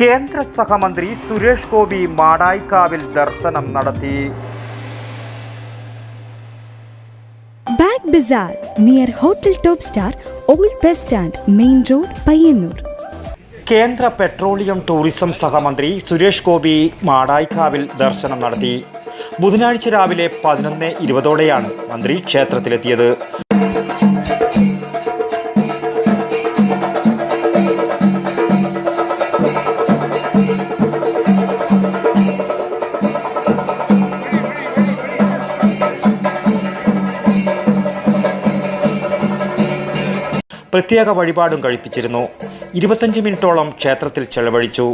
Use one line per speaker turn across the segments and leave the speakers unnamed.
കേന്ദ്ര സഹമന്ത്രി സുരേഷ് ഗോപി മാടായിക്കാവിൽ ദർശനം നടത്തി.
Bag bazaar near hotel top star old bus stand main road Payyanur.
കേന്ദ്ര പെട്രോളിയം ടൂറിസം സഹമന്ത്രി സുരേഷ് ഗോപി മാടായിക്കാവിൽ ദർശനം നടത്തി. ബുധനാഴ്ച രാവിലെ പതിനൊന്ന് ഇരുപതോടെയാണ് മന്ത്രി ക്ഷേത്രത്തിലെത്തിയത്. പ്രത്യേക വഴിപാടും കഴിപ്പിച്ചിരുന്നു. ഇരുപത്തഞ്ച് മിനിറ്റോളം ക്ഷേത്രത്തിൽ ചെലവഴിച്ചു.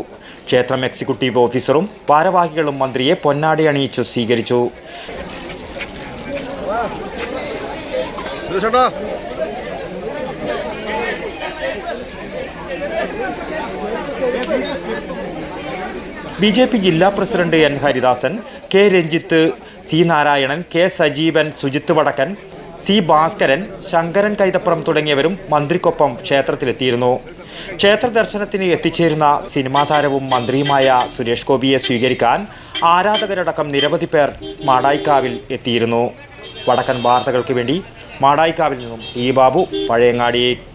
ക്ഷേത്രം എക്സിക്യൂട്ടീവ് ഓഫീസറും ഭാരവാഹികളും മന്ത്രിയെ പൊന്നാടി അണിയിച്ചു സ്വീകരിച്ചു. ബി ജെ പി ജില്ലാ president N Haridasan K Ranjith C Narayanan K Sajeevan Sujith Vadakkan C Bhaskaran Sankaran Kaithapram തുടങ്ങിയവരും മന്ത്രിക്കൊപ്പം ക്ഷേത്രത്തിലെത്തിയിരുന്നു. ക്ഷേത്ര ദർശനത്തിന് എത്തിച്ചേരുന്ന സിനിമാ താരവും മന്ത്രിയുമായ സുരേഷ് ഗോപിയെ സ്വീകരിക്കാൻ ആരാധകരടക്കം നിരവധി പേർ മാടായിക്കാവിൽ എത്തിയിരുന്നു. വടക്കൻ വാർത്തകൾക്ക് വേണ്ടി മാടായിക്കാവിൽ നിന്നും ഈ Babu Pazhayangadi.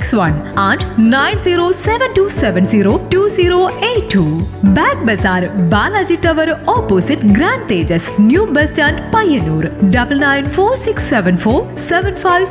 six one and nine zero seven two seven zero two zero eight two bag bazaar Balaji tower opposite grand Tejas new bus stand Payyanur double nine four six seven four seven five